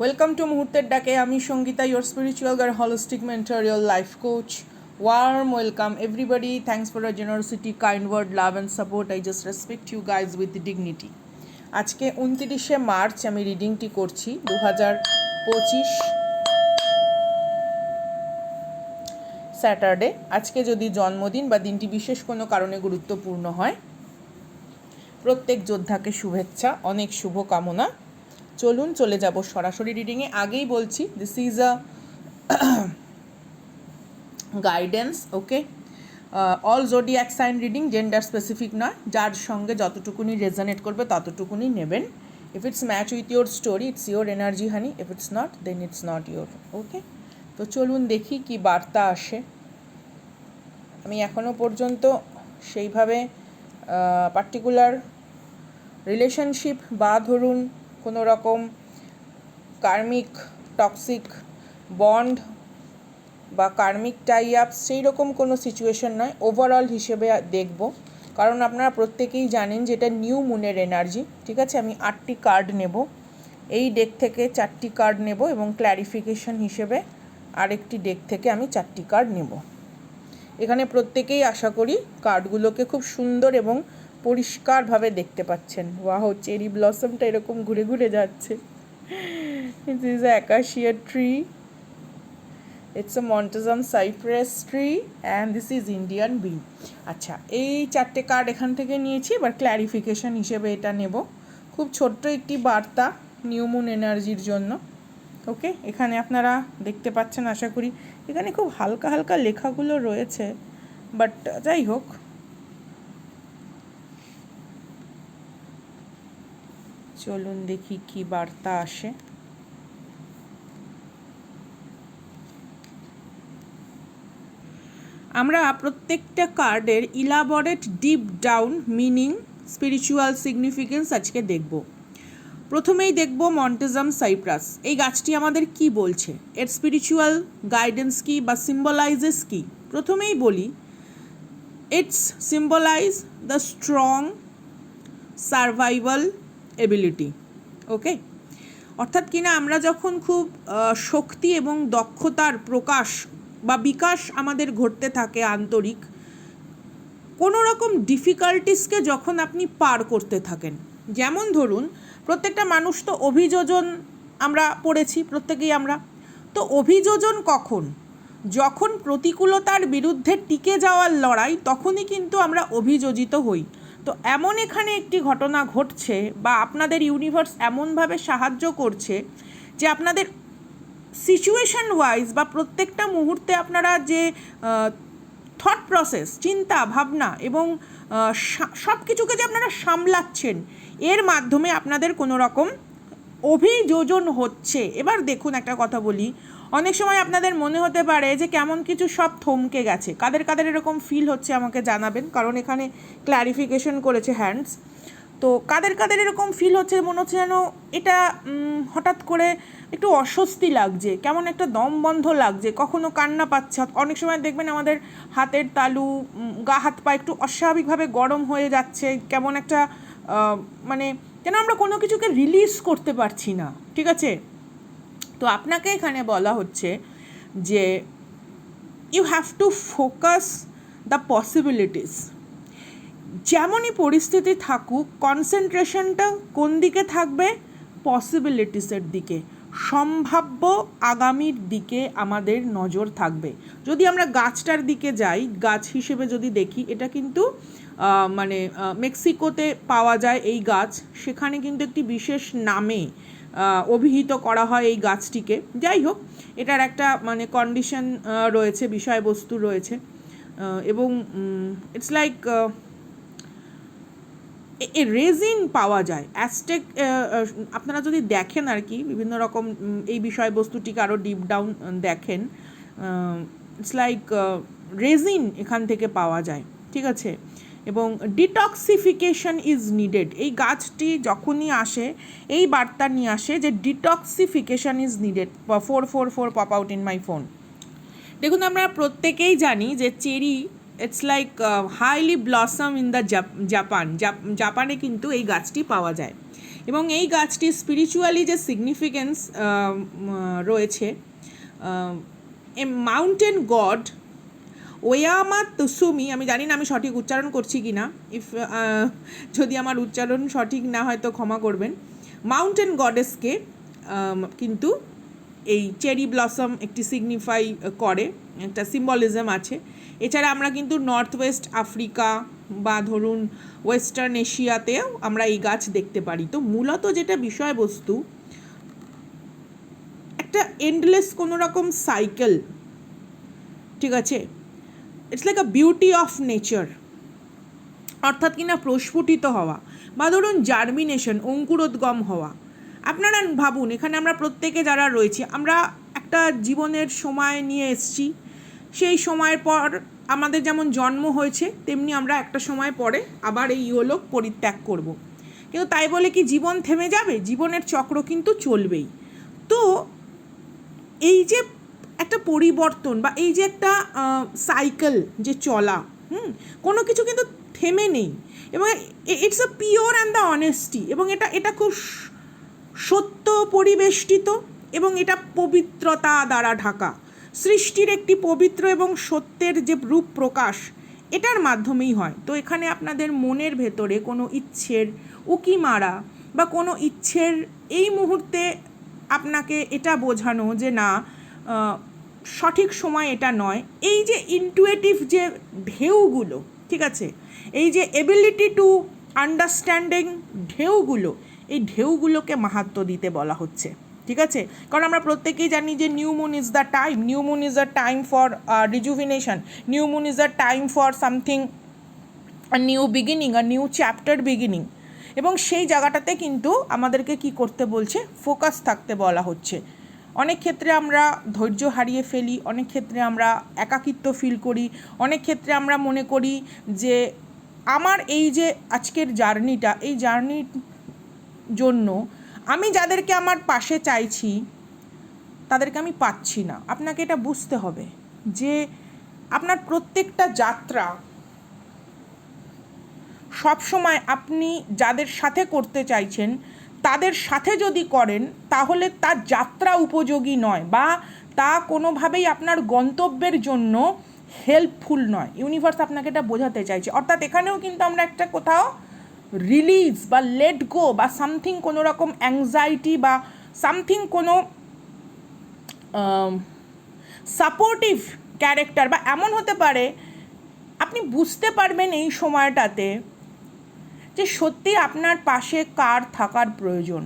Welcome to মুহূর্তের ডাকে আমি Sangeeta your spiritual guru holistic mentor your life coach warm welcome everybody thanks for a generosity kind word love and support I just respect you guys with dignity আজকে উনতিরিশে March, আমি রিডিংটি করছি দু হাজার পঁচিশ স্যাটারডে আজকে যদি জন্মদিন বা দিনটি বিশেষ কোনো কারণে গুরুত্বপূর্ণ হয়, প্রত্যেক যোদ্ধাকে শুভেচ্ছা, অনেক শুভ কামনা চলুন চলে যাব সরাসরি রিডিংয়ে আগেই বলছি this is a guidance okay all zodiac sign reading gender specific নয়, যার সঙ্গে যতটুকুনি রেজানেট করবে ততটুকুনি নেবেন। If it's match with your story it's your energy honey if it's not then it's not your okay তো চলুন দেখি কি বার্তা আসে। আমি এখনও পর্যন্ত সেইভাবে পার্টিকুলার রিলেশনশিপ বা ধরুন কোনো রকম কার্মিক টক্সিক বন্ড বা কার্মিক টাই আপ সেই রকম কোনো সিচুয়েশন নয়। ওভারঅল হিসেবে দেখব। কারণ আপনারা প্রত্যেকেই জানেন যে এটা নিউ মুনের এনার্জি ঠিক আছে? আমি আটটি কার্ড নেব। এই ডেক থেকে চারটি কার্ড নেব এবং ক্ল্যারিফিকেশন হিসেবে আরেকটি ডেক থেকে আমি চারটি কার্ড নেব। এখানে প্রত্যেকেই আশা করি কার্ডগুলোকে খুব সুন্দর এবং পরিষ্কারভাবে দেখতে পাচ্ছেন। ওয়াহ চেরি ব্লসমটা এরকম ঘুরে ঘুরে যাচ্ছে। It is acacia tree it's a Montezuma cypress tree and this is Indian bee আচ্ছা এই চারটে কার্ড এখান থেকে নিয়েছি, এবার ক্ল্যারিফিকেশন হিসেবে এটা নেব। খুব ছোট্ট একটি বার্তা নিউমুন এনার্জির জন্য। ওকে এখানে আপনারা দেখতে পাচ্ছেন, আশা করি। এখানে খুব হালকা হালকা লেখাগুলো রয়েছে বাট যাই হোক। চলুন দেখি কি বার্তা আসে। আমরা প্রত্যেকটা কার্ডের elaborate, deep down meaning, spiritual significance আজকে দেখব। প্রথমেই দেখব মন্টেজাম সাইপ্রাস। এই গাছটি আমাদের কি বলছে? এর স্পিরিচুয়াল গাইডেন্স কি বা সিম্বলাইজেস কি? প্রথমেই বলি, it's symbolise the strong survival ability okay অর্থাৎ কিনা আমরা যখন খুব শক্তি এবং দক্ষতার প্রকাশ বা বিকাশ আমাদের ঘটতে থাকে আন্তরিক, কোনো রকম ডিফিকাল্টিসকে যখন আপনি পার করতে থাকেন, যেমন ধরুন, প্রত্যেকটা মানুষ তো অভিযোজন আমরা পড়েছি, প্রত্যেকেই আমরা, তো অভিযোজন কখন? যখন প্রতিকূলতার বিরুদ্ধে টিকে যাওয়ার লড়াই, তখনই কিন্তু আমরা অভিযোজিত হই। তো এমন এখানে একটি ঘটনা ঘটছে বা আপনাদের ইউনিভার্স এমনভাবে সাহায্য করছে যে আপনাদের সিচুয়েশন ওয়াইজ বা প্রত্যেকটা মুহূর্তে আপনারা যে থট প্রসেস চিন্তা, ভাবনা এবং সব কিছুকে যে আপনারা সামলাচ্ছেন, এর মাধ্যমে আপনাদের কোনো রকম অভিযোজন হচ্ছে। এবার দেখুন একটা কথা বলি। অনেক সময় আপনাদের মনে হতে পারে যে কেমন কিছু সব থমকে গেছে। কাদের কাদের এরকম ফিল হচ্ছে আমাকে জানাবেন, কারণ এখানে ক্ল্যারিফিকেশন করেছে হ্যান্ডস তো কাদের কাদের এরকম ফিল হচ্ছে, মনে হচ্ছে যেন এটা হঠাৎ করে একটু অস্বস্তি লাগছে, কেমন একটা দম বন্ধ লাগছে, কখনো কান্না পাচ্ছে। অনেক সময় দেখবেন আমাদের হাতের তালু গা, হাত, পা একটু অস্বাভাবিকভাবে গরম হয়ে যাচ্ছে, কেমন একটা মানে যেন আমরা কোনো কিছুকে রিলিজ করতে পারছি না, ঠিক আছে? তো আপনাকে এখানে বলা হচ্ছে যে you have to focus the possibilities যেমনই পরিস্থিতি থাকুক কনসেন্ট্রেশনটা কোন দিকে থাকবে? পসিবিলিটিসের দিকে। সম্ভাব্য আগামীর দিকে আমাদের নজর থাকবে। যদি আমরা গাছটার দিকে যাই, গাছ হিসেবে যদি দেখি, এটা কিন্তু মানে মেক্সিকোতে পাওয়া যায় এই গাছ। সেখানে কিন্তু একটি বিশেষ নামে অভিহিত করা হয় এই গাছটিকে। যাই হোক, এটার একটা মানে কন্ডিশন রয়েছে, বিষয়বস্তু রয়েছে। এবং ইটস লাইক এ রেজিন পাওয়া যায়। অ্যাস্টেক আপনারা যদি দেখেন আর কি, বিভিন্ন রকম এই বিষয়বস্তুটিকে আরও ডিপ ডাউন দেখেন ইটস লাইক রেজিন এখান থেকে পাওয়া যায়। ঠিক আছে? এবং ডিটক্সিফিকেশন ইজ নিডেড এই গাছটি যখনই আসে, এই বার্তা নিয়ে আসে যে detoxification is needed four four four pop out in my phone দেখুন, আমরা প্রত্যেকেই জানি যে cherry it's like highly blossom in the Japan জাপানে কিন্তু এই গাছটি পাওয়া যায়। এবং এই গাছটির স্পিরিচুয়ালি যে সিগনিফিকেন্স রয়েছে এ মাউন্টেন গড ওয়ামা তুসুমি, আমি জানি না আমি সঠিক উচ্চারণ করছি কি না ইফ যদি আমার উচ্চারণ সঠিক না হয় তো ক্ষমা করবেন। মাউন্টেন গডেসকে কিন্তু এই চেরি ব্লসম একটি সিগনিফাই করে, একটা সিম্বলিজম আছে। এছাড়া আমরা কিন্তু নর্থ ওয়েস্ট আফ্রিকা বা ধরুন ওয়েস্টার্ন এশিয়াতেও আমরা এই গাছ দেখতে পারি। তো মূলত যেটা বিষয়বস্তু, একটা এন্ডলেস কোনো রকম সাইকেল ঠিক আছে? It's like a beauty of nature অর্থাৎ কিনা প্রস্ফুটিত হওয়া। বা ধরুন জার্মিনেশন অঙ্কুরোদ্গম হওয়া। আপনারা ভাবুন, এখানে আমরা প্রত্যেকে যারা রয়েছি, আমরা একটা জীবনের সময় নিয়ে এসছি। সেই সময়ের পর আমাদের যেমন জন্ম হয়েছে, তেমনি আমরা একটা সময় পরে আবার এই ইহলোক পরিত্যাগ করব। কিন্তু তাই বলে কি, জীবন থেমে যাবে? জীবনের চক্র কিন্তু চলবেই। তো এই যে একটা পরিবর্তন বা এই যে একটা সাইকেল যে চলা, হুম, কোনো কিছু কিন্তু থেমে নেই। এবং it's a pure and the honesty এবং এটা এটা খুব সত্য পরিবেষ্টিত এবং এটা পবিত্রতা দ্বারা ঢাকা। সৃষ্টির একটি পবিত্র এবং সত্যের যে রূপ প্রকাশ, এটার মাধ্যমেই হয়। তো এখানে আপনাদের মনের ভেতরে কোনো ইচ্ছের উকি মারা বা কোনো ইচ্ছের এই মুহূর্তে আপনাকে এটা বোঝানো যে না সঠিক সময় এটা নয়। এই যে ইনটুয়েটিভ যে ঢেউগুলো, ঠিক আছে? এই যে এবিলিটি টু আন্ডারস্ট্যান্ডিং ঢেউগুলো, এই ঢেউগুলোকে মাহাত্ম দিতে বলা হচ্ছে, ঠিক আছে? কারণ আমরা প্রত্যেকেই জানি যে new moon is the time new moon is the time for rejuvenation new moon is the time for something new beginning R new chapter beginning এবং সেই জায়গাটাতে কিন্তু আমাদেরকে কি করতে বলছে? ফোকাস থাকতে বলা হচ্ছে। অনেক ক্ষেত্রে আমরা ধৈর্য হারিয়ে ফেলি, অনেক ক্ষেত্রে আমরা একাকিত্ব ফিল করি, অনেক ক্ষেত্রে আমরা মনে করি যে আমার এই যে আজকের জার্নিটা এই জার্নির জন্য আমি যাদেরকে আমার পাশে চাইছি, তাদেরকে আমি পাচ্ছি না। আপনাকে এটা বুঝতে হবে যে আপনার প্রত্যেকটা যাত্রা সব সময় আপনি যাদের সাথে করতে চাইছেন তাদের সাথে যদি করেন, তাহলে তার যাত্রা উপযোগী নয় বা তা কোনোভাবেই আপনার গন্তব্যের জন্য হেল্পফুল নয়। ইউনিভার্স আপনাকে এটা বোঝাতে চাইছে। অর্থাৎ এখানেও কিন্তু আমরা একটা কোথাও রিলিজ বা লেট গো বা সামথিং কোনো রকম অ্যাংজাইটি বা সামথিং কোনো সাপোর্টিভ ক্যারেক্টার বা এমন হতে পারে, আপনি বুঝতে পারবেন এই সময়টাতে যে সত্যি আপনার পাশে কার থাকার প্রয়োজন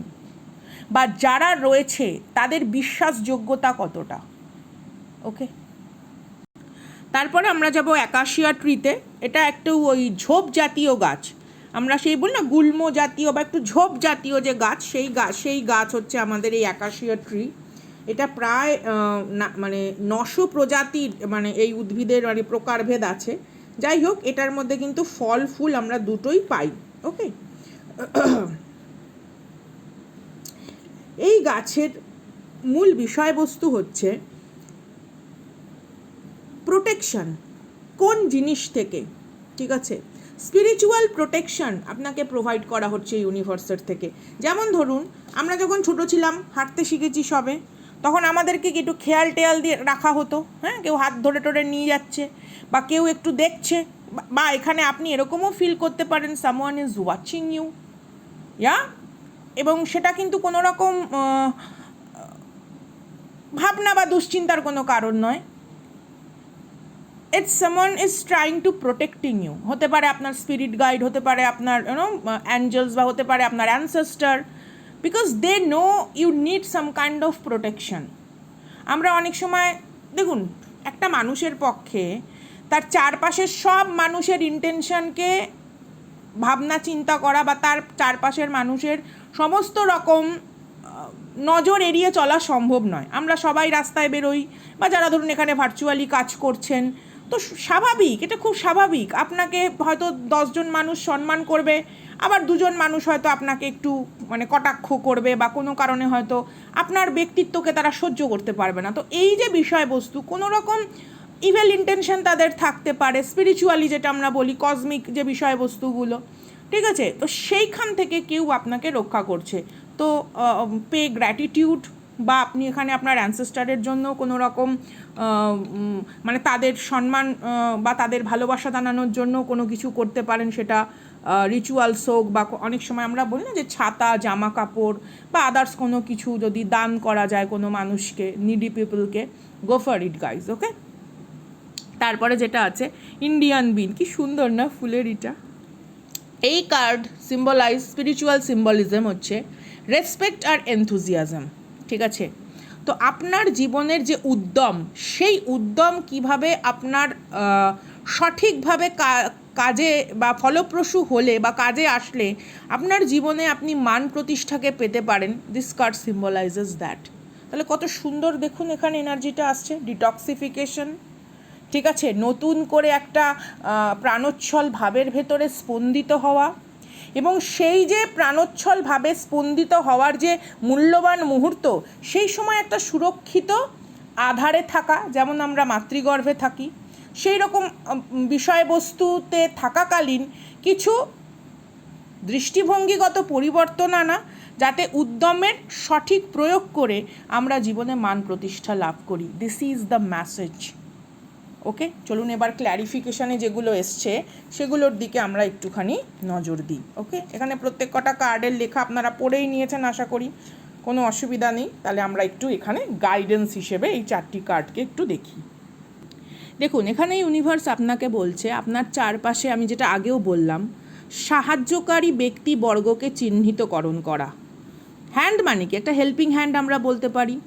বা যারা রয়েছে তাদের বিশ্বাসযোগ্যতা কতটা? ওকে তারপরে আমরা যাব একাশিয়া ট্রিতে। এটা একটু ওই ঝোপ জাতীয় গাছ। আমরা সেই বলি না গুল্ম জাতীয় বা একটু ঝোপ জাতীয় যে গাছ, সেই গাছ সেই গাছ হচ্ছে আমাদের এই একাশিয়া ট্রি। এটা প্রায় মানে নশো প্রজাতির মানে এই উদ্ভিদের মানে প্রকারভেদ আছে। যাই হোক, এটার মধ্যে কিন্তু ফল, ফুল আমরা দুটোই পাই। ওকে এই গাছের মূল বিষয়বস্তু হচ্ছে প্রোটেকশন কোন জিনিস থেকে? ঠিক আছে? স্পিরিচুয়াল প্রোটেকশন আপনাকে প্রোভাইড করা হচ্ছে ইউনিভার্সের থেকে। যেমন ধরুন, আমরা যখন ছোট ছিলাম, হাঁটতে শিখেছি সবে, তখন আমাদেরকে একটু খেয়াল টেয়াল দিয়ে রাখা হতো? হ্যাঁ? কেউ হাত ধরে টরে নিয়ে যাচ্ছে, বা কেউ একটু দেখছে বা এখানে আপনি এরকমও ফিল করতে পারেন someone is watching you yeah এবং সেটা কিন্তু কোনো রকম ভাবনা বা দুশ্চিন্তার কোনো কারণ নয়। It's someone is trying to protecting you হতে পারে আপনার স্পিরিট গাইড হতে পারে আপনার ইউনো অ্যাঞ্জেলস বা হতে পারে আপনার ancestor because they know you need some kind of protection আমরা অনেক সময়, দেখুন, একটা মানুষের পক্ষে তার চারপাশের সব মানুষের ইন্টেনশনকে ভাবনা চিন্তা করা বা তার চারপাশের মানুষের সমস্ত রকম নজর এড়িয়ে চলা সম্ভব নয়। আমরা সবাই রাস্তায় বেরোই বা যারা ধরুন এখানে ভার্চুয়ালি কাজ করছেন, তো স্বাভাবিক, এটা খুব স্বাভাবিক। আপনাকে হয়তো দশজন মানুষ সম্মান করবে, আবার দুজন মানুষ হয়তো আপনাকে একটু মানে কটাক্ষ করবে বা কোনো কারণে হয়তো আপনার ব্যক্তিত্বকে তারা সহ্য করতে পারবে না। তো এই যে বিষয়বস্তু, কোনো রকম ইভেল ইন্টেনশন তাদের থাকতে পারে স্পিরিচুয়ালি যেটা আমরা বলি কসমিক যে বিষয়বস্তুগুলো, ঠিক আছে? তো সেইখান থেকে কেউ আপনাকে রক্ষা করছে। তো পে গ্র্যাটিটিউড বা আপনি এখানে আপনার অ্যানসেস্টারের জন্য কোনো রকম মানে তাদের সম্মান বা তাদের ভালোবাসা জানানোর জন্য কোনো কিছু করতে পারেন সেটা রিচুয়ালস হোক বা অনেক সময় আমরা বলি না যে ছাতা জামা কাপড় বা আদার্স কোনো কিছু যদি দান করা যায় কোনো মানুষকে needy পিপলকে go for it guys okay তারপরে যেটা আছে ইন্ডিয়ান বিন কি সুন্দর না ফুলের ইটা? এই কার্ড সিম্বলাইজ স্পিরিচুয়াল সিম্বলিজম হচ্ছে রেসপেক্ট আর এনথুজিয়াজম ঠিক আছে? তো আপনার জীবনের যে উদ্যম, সেই উদ্যম কীভাবে আপনার সঠিকভাবে কাজে বা ফলপ্রসূ হলে বা কাজে আসলে আপনার জীবনে আপনি মান প্রতিষ্ঠাকে পেতে পারেন। দিস কার্ড সিম্বলাইজেস দ্যাট তাহলে কত সুন্দর দেখুন, এখানে এনার্জিটা আসছে। ডিটক্সিফিকেশন ঠিক আছে? নতুন করে একটা প্রাণোচ্ছল ভাবের ভেতরে স্পন্দিত হওয়া এবং সেই যে প্রাণোচ্ছল ভাবে স্পন্দিত হওয়ার যে মূল্যবান মুহূর্ত, সেই সময় একটা সুরক্ষিত আধারে থাকা, যেমন আমরা মাতৃগর্ভে থাকি সেই রকম বিষয়বস্তুতে থাকাকালীন কিছু দৃষ্টিভঙ্গিগত পরিবর্তন আনা, যাতে উদ্যমের সঠিক প্রয়োগ করে আমরা জীবনে মান প্রতিষ্ঠা লাভ করি। This is the message okay চলুন এবার ক্ল্যারিফিকেশানে যেগুলো এসছে, সেগুলোর দিকে আমরা একটুখানি নজর দিই ওকে এখানে প্রত্যেক কটা কার্ডের লেখা আপনারা পড়েই নিয়েছেন, আশা করি। কোনো অসুবিধা নেই। তাহলে আমরা একটু এখানে গাইডেন্স হিসেবে এই চারটি কার্ডকে একটু দেখি। দেখুন, এখানে ইউনিভার্স আপনাকে বলছে, আপনার চারপাশে আমি যেটা আগেও বললাম, সাহায্যকারী ব্যক্তিবর্গকে চিহ্নিতকরণ করা। হ্যান্ড মানে কি, একটা হেল্পিং হ্যান্ড আমরা বলতে পারি।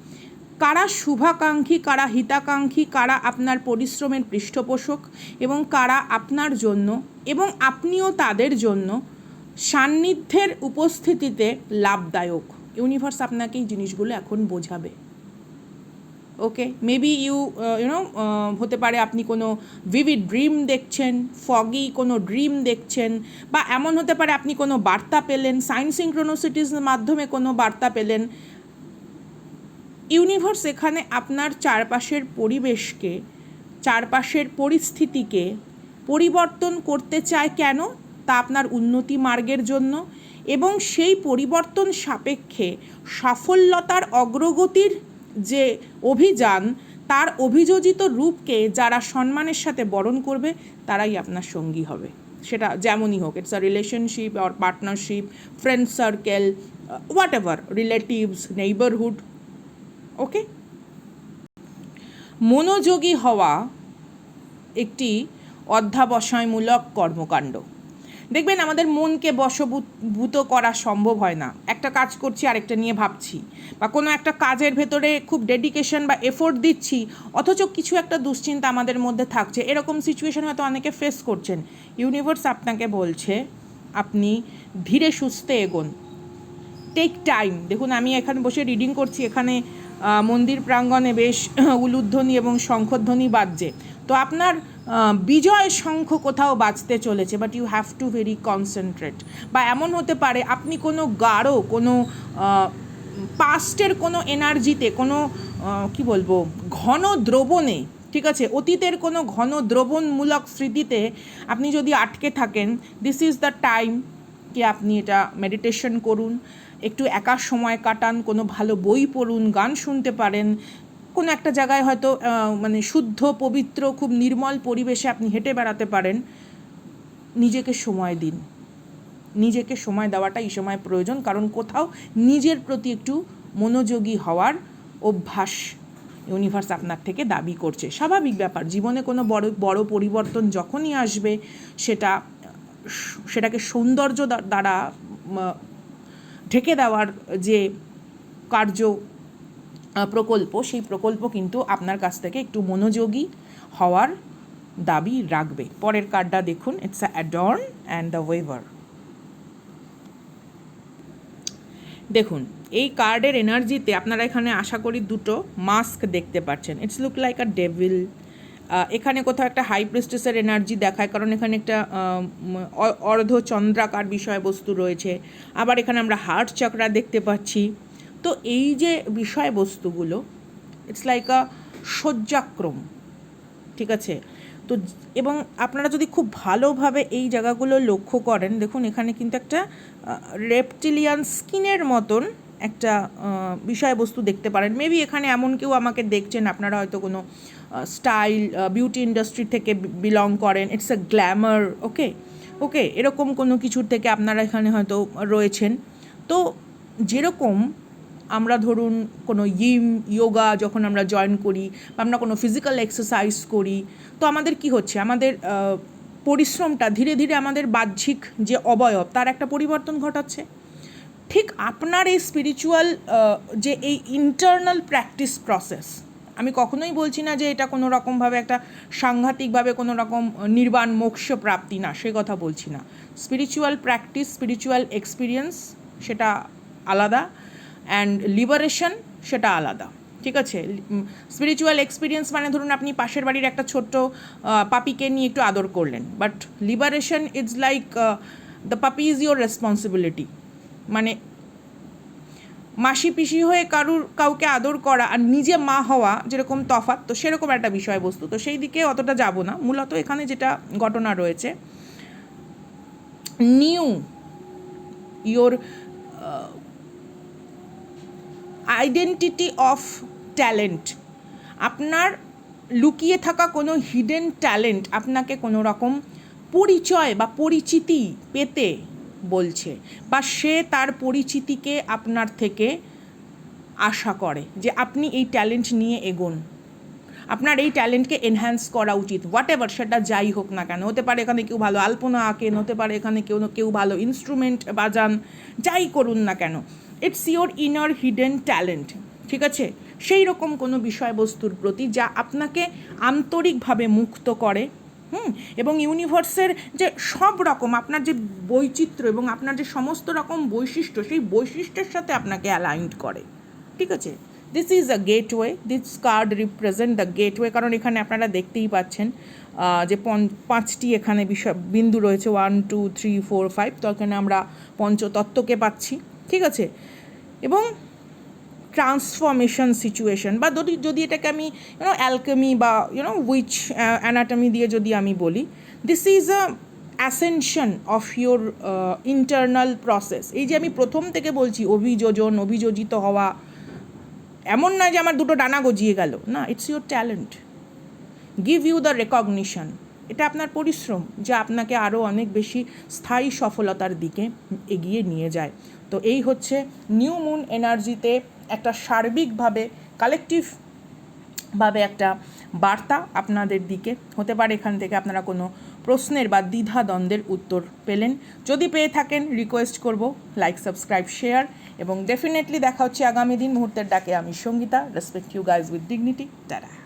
কারা শুভাকাঙ্ক্ষী, কারা হিতাকাঙ্ক্ষী, কারা আপনার পরিশ্রমের পৃষ্ঠপোষক এবং কারা আপনার জন্য এবং আপনিও তাদের জন্য সান্নিধ্যের উপস্থিতিতে লাভদায়ক। ইউনিভার্স আপনাকে এই জিনিসগুলো এখন বোঝাবে। ওকে? মেবি ইউ ইউনো হতে পারে আপনি কোনো ভিভিড ড্রিম দেখছেন ফগি কোনো ড্রিম দেখছেন, বা এমন হতে পারে আপনি কোনো বার্তা পেলেন সাইন্স সিঙ্ক্রোনোসিটিসের মাধ্যমে কোনো বার্তা পেলেন ইউনিভার্স এখানে আপনার চারপাশের পরিবেশকে, চারপাশের পরিস্থিতিকে পরিবর্তন করতে চায় কেন? তা আপনার উন্নতি মার্গের জন্য এবং সেই পরিবর্তন সাপেক্ষে সফলতার অগ্রগতির যে অভিযান, তার অভিযোজিত রূপকে যারা সম্মানের সাথে বরণ করবে, তারাই আপনার সঙ্গী হবে। সেটা যেমনই হোক it's a relationship or partnership friend circle whatever relatives neighbourhood okay মনোযোগী হওয়া একটি অধ্যাবসায়মূলক কর্মকাণ্ড। দেখবেন আমাদের মনকে বশভূত করা সম্ভব হয় না। একটা কাজ করছি, আরেকটা নিয়ে ভাবছি। বা কোনো একটা কাজের ভেতরে খুব ডেডিকেশন বা এফোর্ট দিচ্ছি, অথচ কিছু একটা দুশ্চিন্তা আমাদের মধ্যে থাকছে। এরকম সিচুয়েশন হয়তো অনেকে ফেস করছেন। ইউনিভার্স আপনাকে বলছে, আপনি ধীরে সুস্থে এগোন। টেক টাইম দেখুন, আমি এখানে বসে রিডিং করছি, এখানে মন্দির প্রাঙ্গণে বেশ উলুধ্বনি এবং শঙ্খধ্বনি বাজছে। তো আপনার বিজয় শঙ্খ কোথাও বাজতে চলেছে but you have to very concentrate বা এমন হতে পারে, আপনি কোনো গাঢ়, কোনো পাস্টের কোনো এনার্জিতে, কোনো কি বলব, ঘন দ্রবণে, ঠিক আছে, অতীতের কোনো ঘন দ্রবণমূলক স্মৃতিতে আপনি যদি আটকে থাকেন দিস ইজ দ্য টাইম কি আপনি এটা মেডিটেশন করুন, একটু একা সময় কাটান, কোনো ভালো বই পড়ুন, গান শুনতে পারেন, কোনো একটা জায়গায় হয়তো মানে শুদ্ধ, পবিত্র, খুব নির্মল পরিবেশে আপনি হেঁটে বেড়াতে পারেন, নিজেকে সময় দিন। নিজেকে সময় দেওয়াটা এই সময় প্রয়োজন, কারণ কোথাও নিজের প্রতি একটু মনোযোগী হওয়ার অভ্যাস ইউনিভার্স আপনার থেকে দাবি করছে। স্বাভাবিক ব্যাপার, জীবনে কোনো বড় বড় পরিবর্তন যখনই আসবে, সেটা সেটাকে সৌন্দর্য দ্বা- দ্বারা ঢেকে দেওয়ার যে কার্য প্রকল্প, সেই প্রকল্প কিন্তু আপনার কাছ থেকে একটু মনোযোগী হওয়ার দাবি রাখবে। পরের কার্ডটা দেখুন it's adorn and the weaver দেখুন, এই কার্ডের এনার্জিতে আপনারা এখানে আশা করি দুটো মাস্ক দেখতে পাচ্ছেন। It's look like a devil এখানে কোথাও একটা হাই প্রেস্টেসের এনার্জি দেখায়, কারণ এখানে একটা অর্ধচন্দ্রাকার বিষয়বস্তু রয়েছে। আবার এখানে আমরা হার্ট চক্রা দেখতে পাচ্ছি। তো এই যে বিষয়বস্তুগুলো ইটস লাইক আ শয্যাক্রম ঠিক আছে? তো এবং আপনারা যদি খুব ভালোভাবে এই জায়গাগুলো লক্ষ্য করেন, দেখুন এখানে কিন্তু একটা রেপটিলিয়ান স্কিনের মতন একটা বিষয়বস্তু দেখতে পারেন। মেবি এখানে এমন কেউ আমাকে দেখছেন, আপনারা হয়তো কোনো স্টাইল বিউটি ইন্ডাস্ট্রি থেকে বিলং করেন it's a glamour okay okay এরকম কোনো কিছুর থেকে আপনারা এখানে হয়তো রয়েছেন। তো যেরকম আমরা ধরুন কোনো ইম যোগা যখন আমরা জয়েন করি বা আমরা কোনো ফিজিক্যাল এক্সারসাইজ করি, তো আমাদের কি হচ্ছে? আমাদের পরিশ্রমটা ধীরে ধীরে আমাদের বাহ্যিক যে অবয়ব, তার একটা পরিবর্তন ঘটাচ্ছে। ঠিক আপনার এই স্পিরিচুয়াল যে এই ইন্টারনাল প্র্যাকটিস প্রসেস আমি কখনোই বলছি না যে এটা কোনো রকমভাবে একটা সাংঘাতিকভাবে কোনো রকম নির্বাণ মোক্ষ প্রাপ্তি না, সে কথা বলছি না। স্পিরিচুয়াল প্র্যাকটিস স্পিরিচুয়াল এক্সপিরিয়েন্স সেটা আলাদা অ্যান্ড লিবারেশন সেটা আলাদা, ঠিক আছে? স্পিরিচুয়াল এক্সপিরিয়েন্স মানে ধরুন আপনি পাশের বাড়ির একটা ছোট্ট পাপিকে নিয়ে একটু আদর করলেন but liberation is like the puppy is your responsibility মানে মাসি পিসি হয়ে কারুর, কাউকে আদর করা আর নিজে মা হওয়া যেরকম তফাৎ, তো সেরকম একটা বিষয়বস্তু। তো সেই দিকে অতটা যাব না। মূলত এখানে যেটা ঘটনা রয়েছে, new your identity of talent. আপনার লুকিয়ে থাকা কোনো হিডেন ট্যালেন্ট আপনাকে কোনো রকম পরিচয় বা পরিচিতি পেতে বলছে বা সে তার পরিচিতিকে আপনার থেকে আশা করে যে আপনি এই ট্যালেন্ট নিয়ে এগোন। আপনার এই ট্যালেন্টকে এনহ্যান্স করা উচিত। হোয়াট এভার সেটা যাই হোক না কেন। হতে পারে এখানে কেউ ভালো আলপনা আঁকেন, হতে পারে এখানে কেউ কেউ ভালো ইনস্ট্রুমেন্ট বাজান, যাই করুন না কেন। It's your inner hidden talent ঠিক আছে? সেই রকম কোনো বিষয়বস্তুর প্রতি যা আপনাকে আন্তরিকভাবে মুক্ত করে হুম, এবং ইউনিভার্সের যে সব রকম আপনার যে বৈচিত্র্য এবং আপনার যে সমস্ত রকম বৈশিষ্ট্য, সেই বৈশিষ্ট্যের সাথে আপনাকে অ্যালাইন্ড করে। ঠিক আছে? This is a gateway this card represent the gateway কারণ এখানে আপনারা দেখতেই পাচ্ছেন যে পাঁচটি এখানে বিষয়, বিন্দু রয়েছে one two three four five তো এখানে আমরা পঞ্চতত্ত্বকে পাচ্ছি। ঠিক আছে? এবং ট্রান্সফরমেশন সিচুয়েশন বা যদি যদি এটাকে আমি ইউনো অ্যালকেমি বা ইউনো উইচ অ্যানাটমি দিয়ে যদি আমি বলি this is a ascension of your internal process এই যে আমি প্রথম থেকে বলছি, অভিযোজন, অভিযোজিত হওয়া, এমন নয় যে আমার দুটো ডানা গজিয়ে গেল। না it's your talent give you the recognition এটা আপনার পরিশ্রম, যা আপনাকে আরও অনেক বেশি স্থায়ী সফলতার দিকে এগিয়ে নিয়ে যায়। তো এই হচ্ছে নিউ মুন এনার্জিতে একটা সার্বিকভাবে কালেকটিভ ভাবে একটা বার্তা আপনাদের দিকে হতে পারে। এখান থেকে আপনারা কোনো প্রশ্নের বা দ্বিধা দ্বন্দ্বের উত্তর পেলেন। যদি পেয়ে থাকেন রিকোয়েস্ট করব লাইক সাবস্ক্রাইব শেয়ার এবং ডেফিনেটলি দেখা হচ্ছে আগামী দিন মুহূর্তের ডাকে আমি Sangeeta. Respect you guys with dignity tata